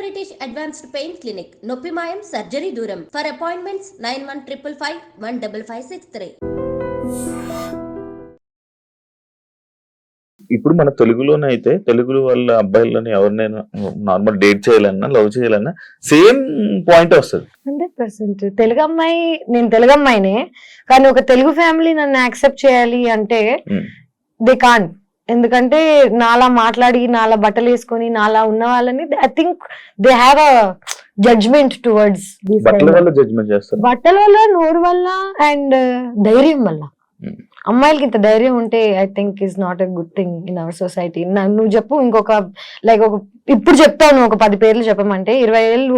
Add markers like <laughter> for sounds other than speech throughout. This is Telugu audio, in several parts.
బ్రిటిష్ అడ్వాన్స్డ్ పెయిన్ క్లినిక్ నొప్పి మాయం సర్జరీ దూరం. For appointments nine one triple five one double five six three ఇప్పుడు మన తెలుగులోనే అయితే తెలుగులో వాళ్ళ అబ్బాయిలని ఎవరినైనా నార్మల్ డేట్ చేయాలన్నా లవ్ చేయాలన్నా సేమ్ పాయింట్ వస్తుంది. Hundred percent. తెలుగు అమ్మాయి నేను తెలుగు అమ్మాయినే కానీ ఒక తెలుగు ఫ్యామిలీ నన్ను యాక్సెప్ట్ చేయాలి అంటే. దే కాన్ ఎందుకంటే నాలా మాట్లాడి నాలా బట్టలు వేసుకొని నాలా ఉన్న వాళ్ళని I think they have a judgement towards బట్టల వల్ల నోరు వల్ల అండ్ ధైర్యం వల్ల. Mm. అమ్మాయిలకి ఇంత ధైర్యం ఉంటే I think is not a good thing in our society నువ్వు చెప్పు ఇంకొక లైక్ ఒక ఇప్పుడు చెప్తాను ఒక పది పేర్లు చెప్పమంటే ఇరవై ఏళ్ళు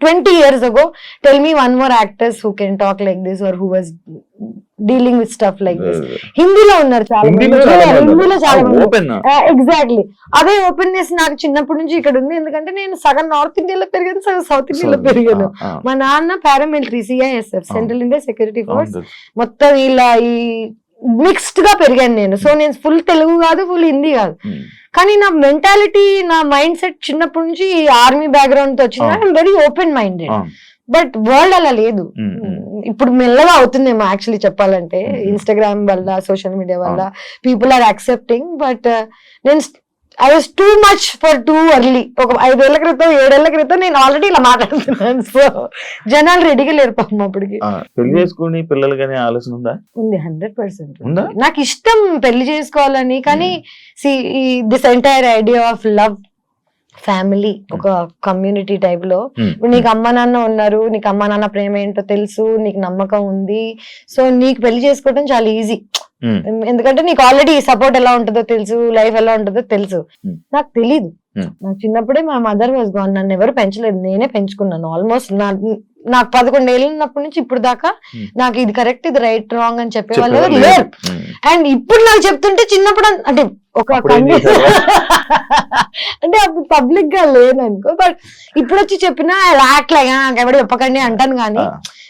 twenty years ago tell me one more actors who can talk like this or who was dealing with stuff like this హిందీలో ఉన్నారు చాలా. హిందీలో చాలా ఎగ్జాక్ట్లీ అదే ఓపెన్నెస్ నాకు చిన్నప్పటి నుంచి ఇక్కడ ఉంది. ఎందుకంటే నేను సగం నార్త్ ఇండియాలో పెరిగాను సగం సౌత్ ఇండియాలో పెరిగాను. మా నాన్న paramilitary CISF central India security force మొత్తం ఇలా ఈ మిక్స్డ్గా పెరిగాను నేను. సో నేను ఫుల్ తెలుగు కాదు ఫుల్ హిందీ కాదు. కానీ నా మెంటాలిటీ నా మైండ్ సెట్ చిన్నప్పటి నుంచి ఆర్మీ బ్యాక్గ్రౌండ్తో వచ్చింది. I'm very open minded but world అలా లేదు. ఇప్పుడు మెల్లగా అవుతుందేమో యాక్చువల్లీ చెప్పాలంటే. ఇన్స్టాగ్రామ్ వల్ల సోషల్ మీడియా వల్ల. పీపుల్ ఆర్ యాక్సెప్టింగ్ బట్ నేను I was too much for too early ఒక ఐదేళ్ళ క్రితం ఏడేళ్ళ క్రితం నేను ఆల్రెడీ ఇలా మాట్లాడుతున్నాను. సో జనాలు రెడీగా లేరు పాపం అప్పటికి. పెళ్ళి చేసుకుని పిల్లలు కానీ ఆలోచన ఉందా? ఉంది హండ్రెడ్ పర్సెంట్? నాకు ఇష్టం పెళ్ళి చేసుకోవాలని కానీ this entire idea of love family ఒక కమ్యూనిటీ టైప్లో Hmm. ఇప్పుడు నీకు అమ్మ నాన్న ఉన్నారు నీకు అమ్మ నాన్న ప్రేమ ఏంటో తెలుసు నీకు నమ్మకం ఉంది సో నీకు పెళ్ళి చేసుకోవడం చాలా ఈజీ Hmm. ఎందుకంటే నీకు ఆల్రెడీ సపోర్ట్ ఎలా ఉంటుందో తెలుసు లైఫ్ ఎలా ఉంటుందో తెలుసు Hmm. నాకు తెలీదు. నాకు చిన్నప్పుడే మా మదర్ వాజ్ గాన్ నన్ను ఎవరు పెంచలేదు నేనే పెంచుకున్నాను ఆల్మోస్ట్ నా నాకు పదకొండు ఏళ్ళు ఉన్నప్పటి నుంచి ఇప్పుడు దాకా Hmm. నాకు ఇది కరెక్ట్ ఇది రైట్ రాంగ్ అని చెప్పే వాళ్ళు ఎవరు చెప్పేవాళ్ళు లేరు లేరు. Hmm. అండ్ ఇప్పుడు నాకు చెప్తుంటే చిన్నప్పుడు అంటే ఒక? <laughs> అంటే అప్పుడు పబ్లిక్గా లేను అనుకో బట్ ఇప్పుడు వచ్చి చెప్పినా యాక్ట్లేగా ఎవడు చెప్పకండి అంటాను కానీ.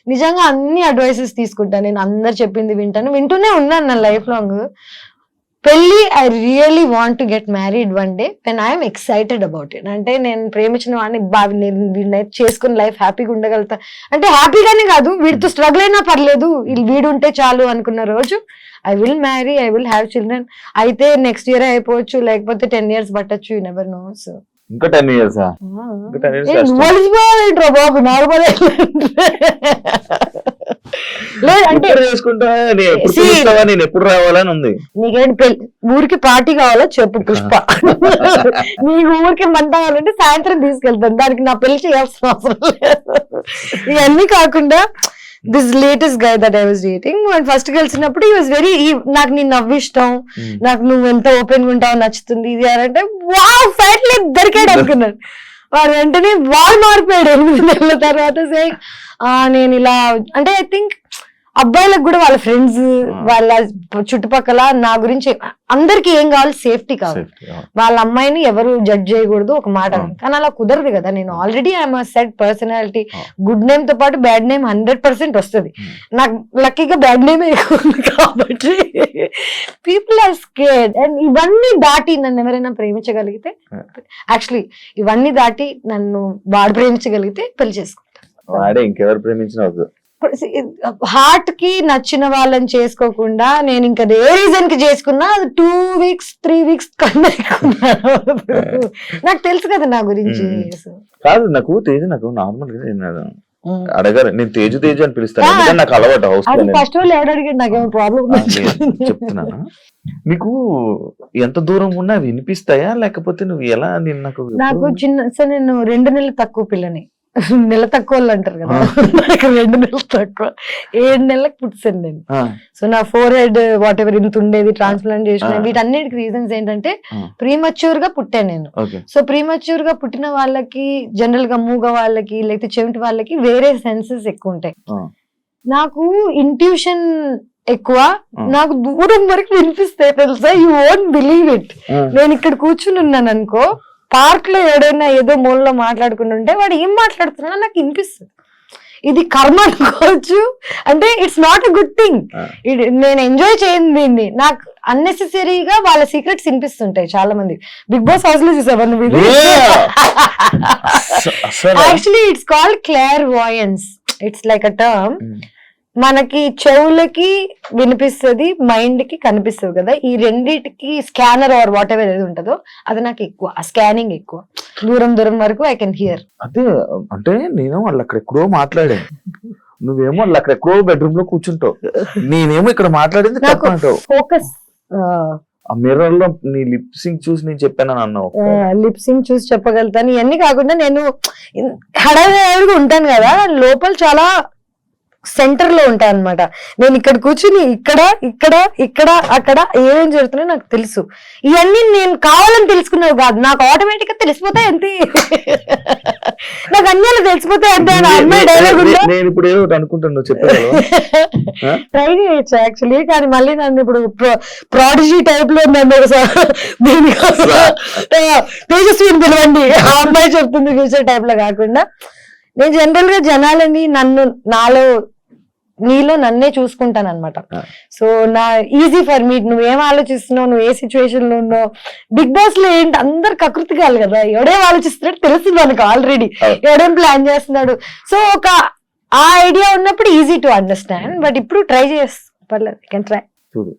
నిజంగా అన్ని అడ్వైసెస్ తీసుకుంటాను నేను అందరు చెప్పింది వింటాను వింటూనే ఉన్నాను నా లైఫ్ లాంగ్ పెళ్ళి I really want to get married one day when I'm excited about it అంటే నేను ప్రేమించిన వాడిని బాగా నేను వీడిని చేసుకుని లైఫ్ హ్యాపీగా ఉండగలుగుతా. అంటే హ్యాపీగానే కాదు వీడితో స్ట్రగుల్ అయినా పర్లేదు వీళ్ళు వీడు ఉంటే చాలు అనుకున్న రోజు I will marry I will have children అయితే నెక్స్ట్ ఇయర్ అయిపోవచ్చు లేకపోతే టెన్ ఇయర్స్ పట్టచ్చు యూ నెవర్ నో సో ఇంకా టెన్ ఇయర్స్ బాబు నార్మల్ లేదు అంటే ఎప్పుడు చేసుకుంటా? నేను ఎప్పుడు నేను రావాలని ఉంది? నీకేంటి ఊరికి పార్టీ కావాలో? చెప్పు పుష్ప. <laughs> నీకు ఊరికి మంట కావాలంటే సాయంత్రం తీసుకెళ్తాను. దానికి నా పెళ్ళి చేయాల్సిన అవసరం లేదు. ఇవన్నీ కాకుండా this latest guy that I was dating first కలిసినప్పుడు ఈ వాజ్ వెరీ నాకు నీ నవ్వు ఇష్టం. Hmm. నాకు నువ్వు ఎంత ఓపెన్గా ఉంటావు నచ్చుతుంది. ఇది అని అంటే వావ్ ఫైట్లీ దొరికాడు అనుకున్నాను. వాడు వెంటనే వాడు మారిపోయాడు ఎనిమిది నెలల తర్వాత సే నేను ఇలా అంటే ఐ థింక్ అబ్బాయిలకు కూడా వాళ్ళ ఫ్రెండ్స్ వాళ్ళ చుట్టుపక్కల నా గురించి అందరికి ఏం కావాలి? సేఫ్టీ కావాలి. వాళ్ళ అమ్మాయిని ఎవరు జడ్జ్ చేయకూడదు? ఒక మాట. కానీ అలా కుదరదు కదా. నేను already I'm set personality. Good నేమ్తో పాటు బ్యాడ్ నేమ్ హండ్రెడ్ పర్సెంట్ వస్తుంది. నాకు లక్కీగా బ్యాడ్ నేమ్ కాబట్టి పీపుల్ ఆర్ స్కేడ్ అండ్ ఇవన్నీ దాటి నన్ను ఎవరైనా ప్రేమించగలిగితే. యాక్చువల్లీ ఇవన్నీ దాటి నన్ను వాడు ప్రేమించగలిగితే పెళ్ళి చేసుకుంటాను వాడే ఇంకెవరు ప్రేమించిన హార్ట్కి నచ్చిన వాళ్ళని చేసుకోకుండా నేను ఇంకా ఏ రీజన్కి చేసుకున్నా టూ వీక్స్ త్రీ వీక్స్ కన్నా. <laughs> నాకు తెలుసు కదా నా గురించి. కాదు నాకు తేజ నాకు నార్మల్గా. అడగారు. నేను తేజు తేజు అని పిలుస్తాను. నాకు అలవాటు హౌస్ ఫస్ట్ వాళ్ళు ఎవడు అడిగాడు? నాకేమో ప్రాబ్లం చెప్తున్నాను? నీకు ఎంత దూరం ఉన్నా వినిపిస్తాయా? లేకపోతే నువ్వు ఎలా నేను నాకు నాకు చిన్న సో నేను రెండు నెలలు తక్కువ పిల్లని. నెల తక్కువ వాళ్ళు అంటారు కదా. నాకు రెండు నెలలు తక్కువ. ఏడు నెలలకు పుట్టాను నేను. సో నా ఫోర్ హెడ్ వాట్ ఎవర్ ఇంత ఉండేది ట్రాన్స్ప్లాంట్ చేసిన. వీటన్నిటికి రీజన్స్ ఏంటంటే. ప్రీమచ్యూర్గా పుట్టాను నేను. సో ప్రీమచ్యూర్గా పుట్టిన వాళ్ళకి జనరల్గా మూగ వాళ్ళకి లేకపోతే చెవిటి వాళ్ళకి వేరే సెన్సెస్ ఎక్కువ ఉంటాయి. నాకు ఇంట్యూషన్ ఎక్కువ. నాకు దూరం వరకు వినిపిస్తాయి తెలుసా? యూ ఓంట్ బిలీవ్ ఇట్ నేను ఇక్కడ కూర్చుని ఉన్నాను అనుకో పార్క్లో ఏడైనా ఏదో మూలలో మాట్లాడుకుంటుంటే వాడు ఏం మాట్లాడుతున్నా నాకు వినిపిస్తుంది ఇది కర్మ అనుకోవచ్చు అంటే it's not a good thing. నేను ఎంజాయ్ చేయను దీన్ని. నాకు అన్నెసెసరీగా వాళ్ళ సీక్రెట్స్ వినిపిస్తుంటాయి చాలా మంది బిగ్ బాస్ హౌస్లో చూసావా నువ్వు actually it's called clairvoyance it's like a term. మనకి చెవులకి వినిపిస్తుంది మైండ్కి కనిపిస్తుంది కదా. ఈ రెండిటికి స్కానర్ ఆర్ వాట్ ఎవర్ ఏది ఉంటుందో అది నాకు ఎక్కువ. ఆ స్కానింగ్ ఎక్కువ. దూరం దూరం వరకు ఐ కెన్ హియర్ అదే అంటే నేను వాళ్ళు అక్కడెక్కడో మాట్లాడాను. నువ్వేమో వాళ్ళు అక్కడెక్కడో బెడ్రూమ్లో కూర్చుంటావు. నేనేమో ఇక్కడ మాట్లాడింది నాకు ఫోకస్ మిర్రర్లో నీ లిప్ సింగ్ చూసి నేను చెప్పానని అన్నావు. లిప్సింగ్ చూసి చెప్పగలుగుతాను. ఇవన్నీ కాకుండా నేను హడావిడిగా ఉంటాను కదా. లోపల చాలా సెంటర్లో ఉంటాను అనమాట నేను ఇక్కడ కూర్చుని ఇక్కడ ఇక్కడ ఇక్కడ అక్కడ ఏమేం జరుగుతున్నాయో నాకు తెలుసు. ఇవన్నీ నేను కావాలని తెలుసుకున్నావు కాదు. నాకు ఆటోమేటిక్గా తెలిసిపోతాయి అంతే. నాకు అన్ని తెలిసిపోతాయి అంతే. అమ్మాయి డైలాగ్ నేను ఇప్పుడు ఏదో ఒకటి అనుకుంటాను నువ్వు చెప్పాను <laughs> ఆ? ట్రై చేయొచ్చు యాక్చువల్లీ కానీ మళ్ళీ నన్ను ఇప్పుడు ప్రాడిజీ టైప్లో నన్ను ఒకసారి దీనికోసం తేజస్విని పిలవండి. ఆ అమ్మాయి చెప్తుంది ఫ్యూచర్ టైప్లో కాకుండా. నేను జనరల్గా జనాలని నన్ను నాలో నీలో నన్నే చూసుకుంటాను అనమాట. సో నా ఈజీ ఫర్ మీ నువ్వేం ఆలోచిస్తున్నావు నువ్వు ఏ సిచ్యువేషన్లో ఉన్నావు? బిగ్ బాస్లో ఏంటి? అందరు కకృతి కాదు? కదా ఎవడేం ఆలోచిస్తున్నాడు తెలుస్తుంది మనకు ఆల్రెడీ. ఎవడేం ప్లాన్ చేస్తున్నాడు? సో ఒక ఆ ఐడియా ఉన్నప్పుడు ఈజీ టు అండర్స్టాండ్. బట్ ఇప్పుడు ట్రై చేస్తా పర్లేదు కెన్ ట్రై చూడు.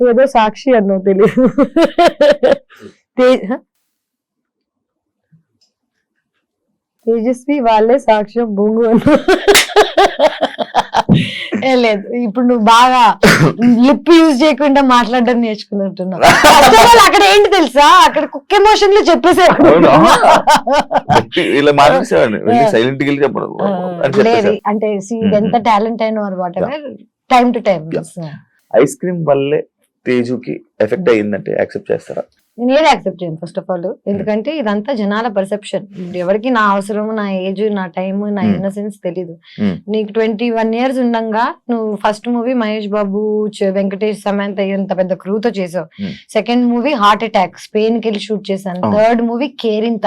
ఏదో సాక్షి అన్నో తెలియదు <laughs> తే- హ? తేజస్వి వాళ్ళే సాక్ష్యం బొంగు లేదు ఇప్పుడు నువ్వు బాగా లిప్ యూజ్ చేయకుండా మాట్లాడడం నేర్చుకున్నట్టున్నావు. అక్కడ ఏంటి తెలుసా? అక్కడ కుక్ ఎమోషన్లో చెప్పేసాడు సైలెంట్ లేదు అంటే. ఎంత టాలెంట్ అయిన whatever time to time ice cream వల్లే తేజుకి ఎఫెక్ట్ అయ్యిందంటే యాక్సెప్ట్ చేస్తారా? నేను ఏది యాక్సెప్ట్ చేయను ఫస్ట్ ఆఫ్ ఆల్ ఎందుకంటే ఇదంతా జనాల పర్సెప్షన్ ఎవరికి నా అవసరం నా ఏజ్ నా టైం నా Hmm. ఇన్నసెన్స్ తెలీదు. Hmm. నీకు ట్వంటీ వన్ ఇయర్స్ ఉండంగా నువ్వు ఫస్ట్ మూవీ మహేష్ బాబు వెంకటేష్ సమంత ఇంత పెద్ద క్రూతో చేసావు. Hmm. Second movie heart attack స్పెయిన్కి వెళ్ళి షూట్ చేశాను. Third movie Kerintha.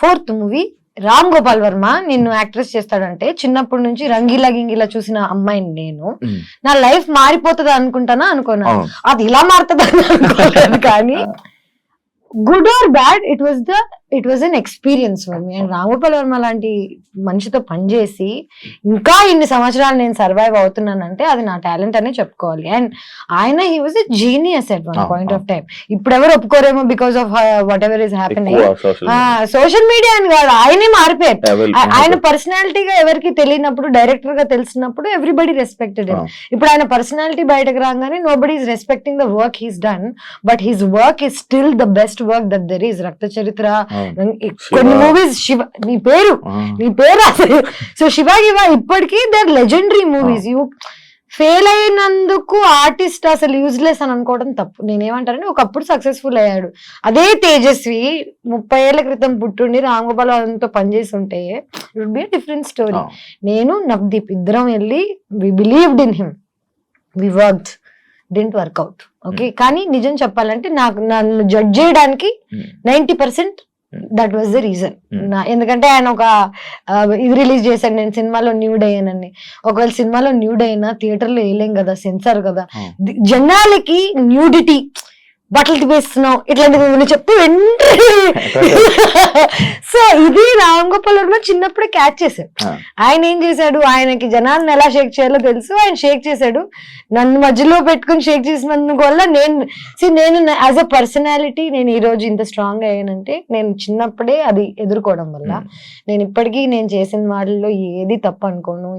Fourth movie Ram Gopal Varma నిన్ను యాక్ట్రెస్ చేస్తాడంటే చిన్నప్పటి నుంచి రంగీలా గింగిలా చూసిన అమ్మాయిని నేను. Hmm. నా లైఫ్ మారిపోతుంది అనుకుంటానా అనుకున్నా అవును. అది ఇలా మారుతుంది అనుకోలేదు కానీ good or bad it was the it was an experience for me and Ramgopal Varma లాంటి మనిషితో పనిచేసి ఇంకా ఇన్ని సంవత్సరాలు నేను సర్వైవ్ అవుతున్నానంటే అది నా టాలెంట్ అనే చెప్పుకోవాలి. అండ్ ఆయన he was a genius at one point of. Time ఇప్పుడు ఎవరు ఒప్పుకోరేమో because of whatever is happening social media అని కాదు ఆయనే మారిపోయారు. ఆయన పర్సనాలిటీగా ఎవరికి తెలియనప్పుడు డైరెక్టర్గా తెలిసినప్పుడు ఎవ్రీబడి రెస్పెక్టెడ్. ఇప్పుడు ఆయన పర్సనాలిటీ బయటకు రాగానే nobody is respecting the work he's done but his work is still the best work that there is Rakta Charitra కొన్ని. మూవీస్ శివ నీ పేరు నీ పేరు అసలు. సో శివ గివ ఇప్పటికీ their legendary movies you fail అయినందుకు ఆర్టిస్ట్ అసలు యూజ్లెస్ అని అనుకోవడం తప్పు. నేనేమంటానంటే ఒకప్పుడు సక్సెస్ఫుల్ అయ్యాడు. అదే తేజస్వి ముప్పై ఏళ్ళ క్రితం పుట్టుండి రామ్ గోపాల్ వర్మతో పనిచేసి ఉంటే ఇట్ బి డిఫరెంట్ స్టోరీ నేను నవదీప్ ఇద్దరం వెళ్ళి we believed in him we worked didn't work out okay కానీ నిజం చెప్పాలంటే నాకు నన్ను జడ్జ్ చేయడానికి ninety percent that was the reason. ఎందుకంటే ఆయన ఒక ఇది రిలీజ్ చేశాడు. నేను సినిమాలో న్యూడ్ అయ్యానని. ఒకవేళ సినిమాలో న్యూడ్ అయినా థియేటర్లో వేయలేం కదా సెన్సార్ కదా. జనాలకి న్యూడిటీ బట్టలు తిప్పేస్తున్నావు ఇట్లాంటివి నువ్వు చెప్తే వెంటనే సో ఇది రామ్ గోపాల్ వర్మ చిన్నప్పుడే క్యాచ్ చేశాడు. ఆయన ఏం చేశాడు ఆయనకి జనాలను ఎలా షేక్ చేయాలో తెలుసు ఆయన షేక్ చేశాడు. నన్ను మధ్యలో పెట్టుకుని షేక్ చేసినందుకు వల్ల నేను see, నేను యాజ్ అ పర్సనాలిటీ నేను ఈ రోజు ఇంత స్ట్రాంగ్ అయ్యానంటే నేను చిన్నప్పుడే అది ఎదుర్కోవడం వల్ల నేను ఇప్పటికీ నేను చేసిన వాటిల్లో ఏది తప్పు అనుకోను.